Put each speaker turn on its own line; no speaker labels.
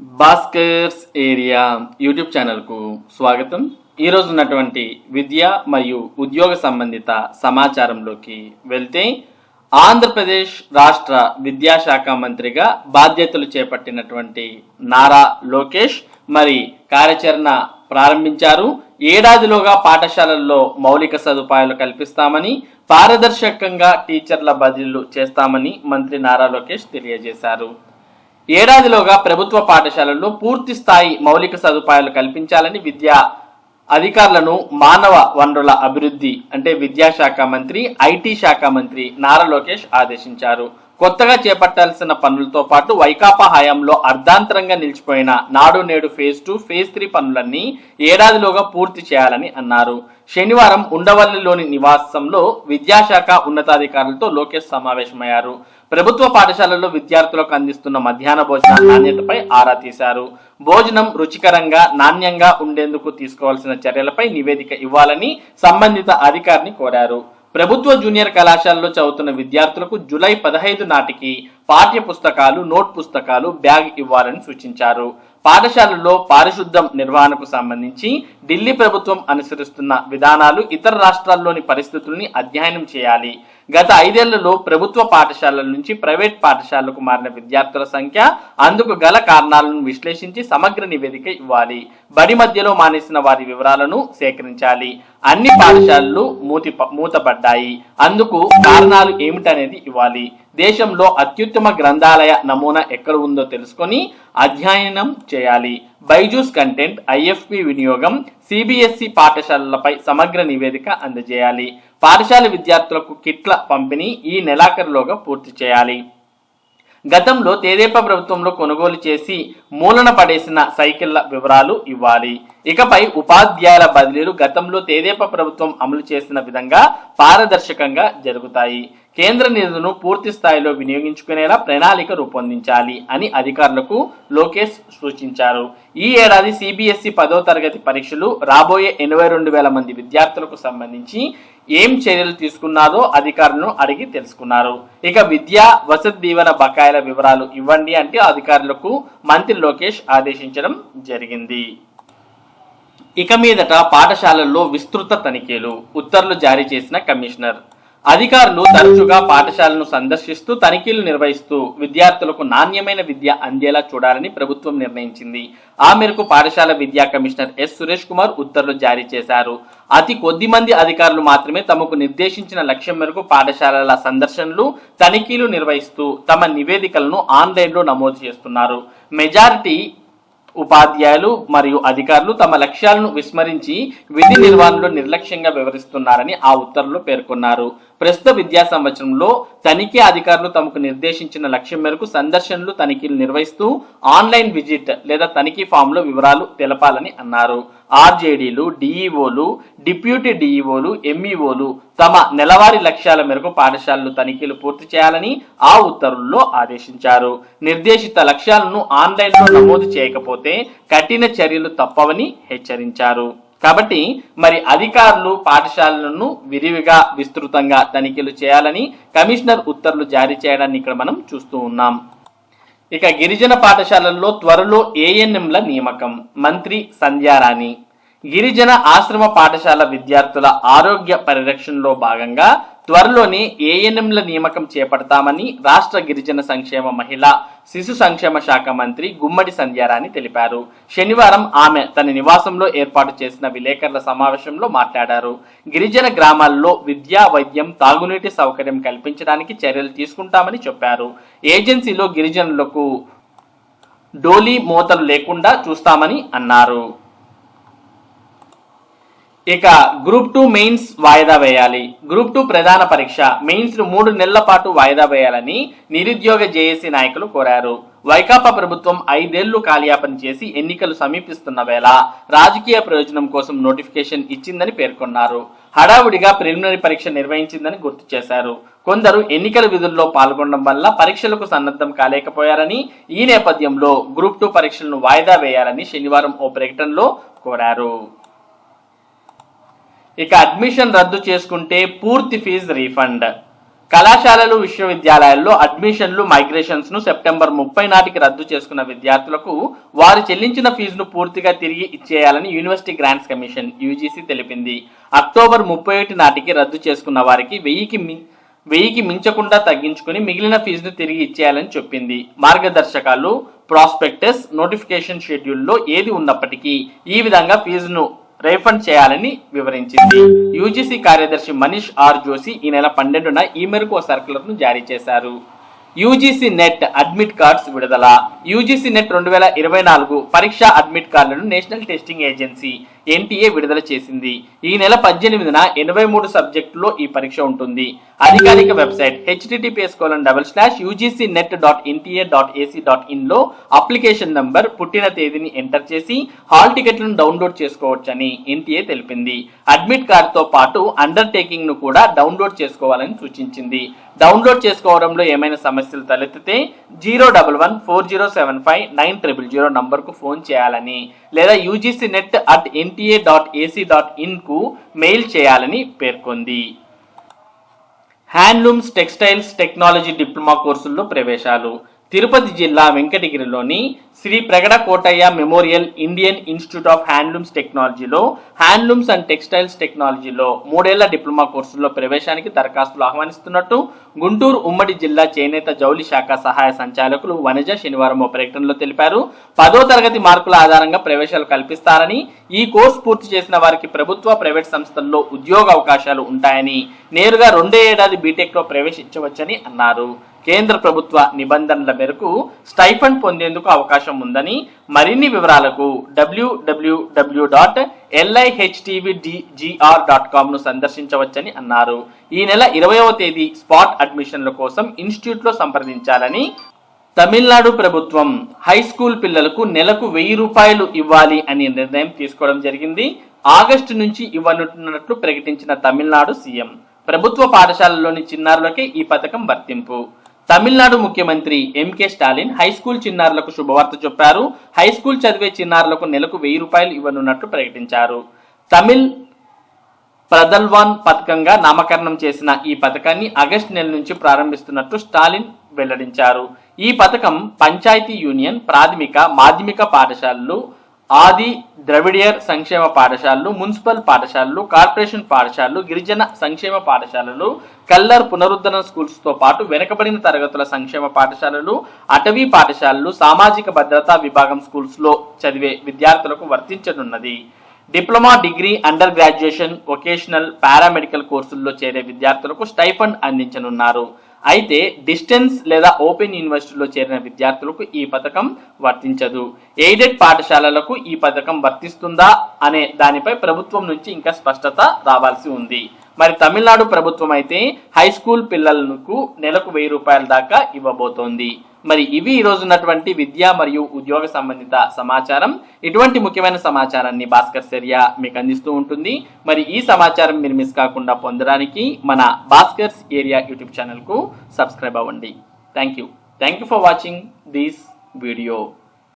Bhaskar's area YouTube ఛానల్కు స్వాగతం. ఈరోజు ఉన్నటువంటి విద్య మరియు ఉద్యోగ సంబంధిత సమాచారంలోకి వెళ్తే ఆంధ్రప్రదేశ్ రాష్ట్ర విద్యాశాఖ మంత్రిగా బాధ్యతలు చేపట్టినటువంటి నారా లోకేష్ మరి కార్యాచరణ ప్రారంభించారు. ఏడాదిలోగా పాఠశాలల్లో మౌలిక సదుపాయాలు కల్పిస్తామని పారదర్శకంగా టీచర్ల బదిలీలు చేస్తామని మంత్రి నారా లోకేష్ తెలియజేశారు. ఏడాదిలోగా ప్రభుత్వ పాఠశాలల్లో పూర్తి స్థాయి మౌలిక సదుపాయాలు కల్పించాలని విద్యా అధికారులను మానవ వనరుల అభివృద్ధి అంటే విద్యాశాఖ మంత్రి ఐటీ శాఖ మంత్రి నారా లోకేష్ ఆదేశించారు. కొత్తగా చేపట్టాల్సిన పనులతో పాటు వైకాపా హయాంలో అర్ధాంతరంగా నిలిచిపోయిన నాడు నేడు ఫేజ్ టూ ఫేజ్ త్రీ పనులన్నీ ఏడాదిలోగా పూర్తి చేయాలని అన్నారు. శనివారం ఉండవల్లిలోని నివాసంలో విద్యాశాఖ ఉన్నతాధికారులతో లోకేష్ సమావేశమయ్యారు. ప్రభుత్వ పాఠశాలల్లో విద్యార్థులకు అందిస్తున్న మధ్యాహ్న భోజన నాణ్యతపై ఆరా తీశారు. భోజనం రుచికరంగా నాణ్యంగా ఉండేందుకు తీసుకోవాల్సిన చర్యలపై నివేదిక ఇవ్వాలని సంబంధిత అధికారిని కోరారు. ప్రభుత్వ జూనియర్ కళాశాలలో చదువుతున్న విద్యార్థులకు జూలై పదహైదు నాటికి పాఠ్య పుస్తకాలు నోట్ పుస్తకాలు బ్యాగ్ ఇవ్వాలని సూచించారు. పాఠశాలల్లో పారిశుద్ధం నిర్వహణకు సంబంధించి ఢిల్లీ ప్రభుత్వం అనుసరిస్తున్న విధానాలు ఇతర రాష్ట్రాల్లోని పరిస్థితుల్ని అధ్యయనం చేయాలి. గత ఐదేళ్ళలో ప్రభుత్వ పాఠశాలల నుంచి ప్రైవేట్ పాఠశాలకు మారిన విద్యార్థుల సంఖ్య అందుకు గల కారణాలను విశ్లేషించి సమగ్ర నివేదిక ఇవ్వాలి. బడి మధ్యలో మానేసిన వారి వివరాలను సేకరించాలి. అన్ని పాఠశాలలు మూతి మూతపడ్డాయి. అందుకు కారణాలు ఏమిటనేది ఇవ్వాలి. దేశంలో అత్యుత్తమ గ్రంథాలయ నమూనా ఎక్కడ ఉందో తెలుసుకొని అధ్యయనం చేయాలి. బైజూస్ కంటెంట్ ఐఎఫ్పి వినియోగం సిబిఎస్ఈ పాఠశాలలపై సమగ్ర నివేదిక అందజేయాలి. పాఠశాల విద్యార్థులకు కిట్ల పంపిణీ ఈ నెలాఖరులోగా పూర్తి చేయాలి. గతంలో తెదేపా ప్రభుత్వంలో కొనుగోలు చేసి మూలన పడేసిన సైకిళ్ళ వివరాలు ఇవ్వాలి. ఇకపై ఉపాధ్యాయుల బదిలీలు గతంలో తెదేపా ప్రభుత్వం అమలు చేసిన విధంగా పారదర్శకంగా జరుగుతాయి. కేంద్ర నిధులను పూర్తి స్థాయిలో వినియోగించుకునేలా ప్రణాళిక రూపొందించాలి అని అధికారులకు లోకేష్ సూచించారు. ఈ ఏడాది సిబిఎస్ఈ పదో తరగతి పరీక్షలు రాబోయే ఎనభై రెండు వేల మంది విద్యార్థులకు సంబంధించి ఏం చర్యలు తీసుకున్నారో అధికారులను అడిగి తెలుసుకున్నారు. ఇక విద్యా వసతి దీవెన బకాయిల వివరాలు ఇవ్వండి అంటే అధికారులకు మంత్రి లోకేష్ ఆదేశించడం జరిగింది. ఇక మీదట పాఠశాలల్లో విస్తృత తనిఖీలు ఉత్తర్వులు జారీ చేసిన కమిషనర్. అధికారులు తరచుగా పాఠశాలను సందర్శిస్తూ తనిఖీలు నిర్వహిస్తూ విద్యార్థులకు నాణ్యమైన విద్య అందేలా చూడాలని ప్రభుత్వం నిర్ణయించింది. ఆ మేరకు పాఠశాల విద్యా కమిషనర్ ఎస్. సురేష్ కుమార్ ఉత్తర్వులు జారీ చేశారు. అతి కొద్ది మంది అధికారులు మాత్రమే తమకు నిర్దేశించిన లక్ష్యం మేరకు పాఠశాలల సందర్శనలు తనిఖీలు నిర్వహిస్తూ తమ నివేదికలను ఆన్లైన్లో నమోదు చేస్తున్నారు. మెజారిటీ ఉపాధ్యాయులు మరియు అధికారులు తమ లక్ష్యాలను విస్మరించి విధి నిర్వహణలో నిర్లక్ష్యంగా వివరిస్తున్నారని ఆ ఉత్తర్వులో పేర్కొన్నారు. ప్రస్తుత విద్యా సంవత్సరంలో తనిఖీ అధికారులు తమకు నిర్దేశించిన లక్ష్యం మేరకు సందర్శనలు తనిఖీలు నిర్వహిస్తూ ఆన్లైన్ విజిట్ లేదా తనిఖీ ఫామ్లో వివరాలు తెలపాలని అన్నారు. ఆర్జేడీలు డిఈఓలు డిప్యూటీ డిఈఓలు ఎంఈఓలు తమ నెలవారీ లక్ష్యాల మేరకు పాఠశాలలు తనిఖీలు పూర్తి చేయాలని ఆ ఉత్తర్వుల్లో ఆదేశించారు. నిర్దేశిత లక్ష్యాలను ఆన్లైన్లో నమోదు చేయకపోతే కఠిన చర్యలు తప్పవని హెచ్చరించారు. కాబట్టి మరి అధికారులు పాఠశాలలను విరివిగా విస్తృతంగా తనిఖీలు చేయాలని కమిషనర్ ఉత్తర్వులు జారీ చేయడాన్ని ఇక్కడ మనం చూస్తూ ఉన్నాం. ఇక గిరిజన పాఠశాలల్లో త్వరలో ఏఎన్ఎంల నియామకం. మంత్రి సంధ్యారాణి. గిరిజన ఆశ్రమ పాఠశాల విద్యార్థుల ఆరోగ్య పరిరక్షణలో భాగంగా త్వరలోనే ఏఎన్ఎంల నియామకం చేపడతామని రాష్ట్ర గిరిజన సంక్షేమ మహిళా శిశు సంక్షేమ శాఖ మంత్రి గుమ్మడి సంధ్యారాణి తెలిపారు. శనివారం ఆమె తన నివాసంలో ఏర్పాటు చేసిన విలేకరుల సమావేశంలో మాట్లాడారు. గిరిజన గ్రామాల్లో విద్యా వైద్యం తాగునీటి సౌకర్యం కల్పించడానికి చర్యలు తీసుకుంటామని చెప్పారు. ఏజెన్సీలో గిరిజనులకు డోలీ మోతలు లేకుండా చూస్తామని అన్నారు. ఇక గ్రూప్ టూ మెయిన్స్ వాయిదా వేయాలి. గ్రూప్ టూ ప్రధాన పరీక్ష. మెయిన్స్ను మూడు నెలల పాటు వాయిదా వేయాలని నిరుద్యోగ జేఏసీ నాయకులు కోరారు. వైకాపా ప్రభుత్వం ఐదేళ్ళు కాలయాపన చేసి ఎన్నికలు సమీపిస్తున్న వేళ రాజకీయ ప్రయోజనం కోసం నోటిఫికేషన్ ఇచ్చిందని పేర్కొన్నారు. హడావుడిగా ప్రిలిమినరీ పరీక్ష నిర్వహించిందని గుర్తు చేశారు. కొందరు ఎన్నికల విధుల్లో పాల్గొనడం వల్ల పరీక్షలకు సన్నద్ధం కాలేకపోయారని ఈ నేపథ్యంలో గ్రూప్ టూ పరీక్షలను వాయిదా వేయాలని శనివారం ఓ ప్రకటనలో కోరారు. ఇక అడ్మిషన్ రద్దు చేసుకుంటే పూర్తి ఫీజు రీఫండ్ కళాశాలలు విశ్వవిద్యాలయాల్లో అడ్మిషన్లు మైగ్రేషన్స్ను సెప్టెంబర్ ముప్పై నాటికి రద్దు చేసుకున్న విద్యార్థులకు వారు చెల్లించిన ఫీజును పూర్తిగా తిరిగి ఇచ్చేయాలని యూనివర్సిటీ గ్రాంట్స్ కమిషన్ యూజీసీ తెలిపింది. అక్టోబర్ ముప్పై ఒకటి నాటికి రద్దు చేసుకున్న వారికి వెయ్యికి మి- వెయ్యికి మించకుండా తగ్గించుకుని మిగిలిన ఫీజును తిరిగి ఇచ్చేయాలని చెప్పింది. మార్గదర్శకాలు ప్రాస్పెక్టస్ నోటిఫికేషన్ షెడ్యూల్లో ఏది ఉన్నప్పటికీ ఈ విధంగా ఫీజును రీఫండ్ చేయాలని వివరించింది. యూజీసీ కార్యదర్శి మనీష్ ఆర్ జోషి ఈ నెల పన్నెండున ఈ మేరకు ఓ సర్కులర్ను జారీ చేశారు. యూజీసీ నెట్ అడ్మిట్ కార్డ్స్ విడుదల. యూజీసీ నెట్ రెండు వేల ఇరవై నాలుగు పరీక్ష అడ్మిట్ కార్డులను నేషనల్ టెస్టింగ్ ఏజెన్సీ ఎన్టీఏ విడుదల చేసింది. ఈ నెల పద్దెనిమిదిన ఎనభై మూడు సబ్జెక్టులో ఈ పరీక్ష ఉంటుంది. అధికారిక website HTTPS colon double slash UGC NET dot NTA dot AC dot ఇన్లో application number పుట్టిన తేదీని ఎంటర్ చేసి హాల్ టికెట్లను డౌన్లోడ్ చేసుకోవచ్చని ఎన్టీఏ తెలిపింది. అడ్మిట్ కార్డ్తో పాటు అండర్టేకింగ్ను కూడా డౌన్లోడ్ చేసుకోవాలని సూచించింది. డౌన్లోడ్ చేసుకోవడంలో ఏమైనా సమస్యలు తలెత్తితే zero double one four zero seven five nine triple zero నంబర్కు ఫోన్ చేయాలని లేదా UGC NET at NTA dot AC dot ఇన్కు mail చేయాలని పేర్కొంది. హ్యాండ్లూమ్స్ టెక్స్టైల్స్ టెక్నాలజీ డిప్లొమా కోర్సుల్లో ప్రవేశాలు. తిరుపతి జిల్లా వెంకటగిరిలోని Shri Pragada Kotaiah memorial Indian institute of handlooms టెక్నాలజీలో handlooms and textiles టెక్నాలజీలో మూడేళ్ళ డిప్లొమా కోర్సుల్లో ప్రవేశానికి దరఖాస్తులు ఆహ్వానిస్తున్నట్టు గుంటూరు ఉమ్మడి జిల్లా చేనేత జౌలి శాఖ సహాయ సంచాలకులు వనజ శనివారం ఓ ప్రకటనలో తెలిపారు. పదో తరగతి మార్కుల ఆధారంగా ప్రవేశాలు కల్పిస్తారని ఈ కోర్సు పూర్తి చేసిన వారికి ప్రభుత్వ ప్రైవేట్ సంస్థల్లో ఉద్యోగ అవకాశాలు ఉంటాయని నేరుగా రెండే ఏడాది బీటెక్లో ప్రవేశించవచ్చని అన్నారు. కేంద్ర ప్రభుత్వ నిబంధనల మేరకు స్టైఫండ్ పొందేందుకు అవకాశం ఉందని మరిన్ని వివరాలకు డబ్ల్యూడబ్ల్యూడబ్ల్యూ డాట్ ఎల్ఐహెచ్టీవీడిజిఆర్ డాట్ కామ్ను సందర్శించవచ్చని అన్నారు. ఈ నెల ఇరవయవ తేదీ స్పాట్ అడ్మిషన్ల కోసం ఇన్స్టిట్యూట్లో సంప్రదించాలని తమిళనాడు ప్రభుత్వం హై స్కూల్ పిల్లలకు నెలకు వెయ్యి రూపాయలు ఇవ్వాలి అనే నిర్ణయం తీసుకోవడం జరిగింది. ఆగస్టు నుంచి ఇవ్వనున్నట్లు ప్రకటించిన తమిళనాడు సీఎం. ప్రభుత్వ పాఠశాలలోని చిన్నారులకే ఈ పథకం వర్తింపు. తమిళనాడు ముఖ్యమంత్రి ఎంకే స్టాలిన్ హై స్కూల్ చిన్నారులకు శుభవార్త చెప్పారు. హై స్కూల్ చదివే చిన్నారులకు నెలకు వెయ్యి రూపాయలు ఇవ్వనున్నట్టు ప్రకటించారు. తమిళ్ ప్రదల్వాన్ పథకంగా నామకరణం చేసిన ఈ పథకాన్ని ఆగస్టు నెల నుంచి ప్రారంభిస్తున్నట్టు స్టాలిన్ వెల్లడించారు. ఈ పథకం పంచాయతీ యూనియన్ ప్రాథమిక మాధ్యమిక పాఠశాలలు ఆది ద్రవిడియర్ సంక్షేమ పాఠశాలలు మున్సిపల్ పాఠశాలలు కార్పొరేషన్ పాఠశాలలు గిరిజన సంక్షేమ పాఠశాలలు కల్లర్ పునరుద్ధరణ స్కూల్స్తో పాటు వెనుకబడిన తరగతుల సంక్షేమ పాఠశాలలు అటవీ పాఠశాలలు సామాజిక భద్రతా విభాగం స్కూల్స్లో చదివే విద్యార్థులకు వర్తించనున్నది. Diploma degree under graduation vocational paramedical కోర్సుల్లో చేరే విద్యార్థులకు స్టైఫండ్ అందించనున్నారు. అయితే డిస్టెన్స్ లేదా ఓపెన్ యూనివర్సిటీలో చేరిన విద్యార్థులకు ఈ పథకం వర్తించదు. ఎయిడెడ్ పాఠశాలలకు ఈ పథకం వర్తిస్తుందా అనే దానిపై ప్రభుత్వం నుంచి ఇంకా స్పష్టత రావాల్సి ఉంది. మరి తమిళనాడు ప్రభుత్వం అయితే హై స్కూల్ పిల్లలకు నెలకు వెయ్యి రూపాయల దాకా ఇవ్వబోతోంది. మరి ఇవి ఈ ఉన్నటువంటి విద్య మరియు ఉద్యోగ సంబంధిత సమాచారం. ఇటువంటి ముఖ్యమైన సమాచారాన్ని భాస్కర్ చర్య మీకు అందిస్తూ ఉంటుంది. మరి ఈ సమాచారం మీరు మిస్ కాకుండా పొందడానికి మన భాస్కర్స్ ఏరియా యూట్యూబ్ ఛానల్కు సబ్స్క్రైబ్ అవ్వండి. Thank you thank you for watching this video.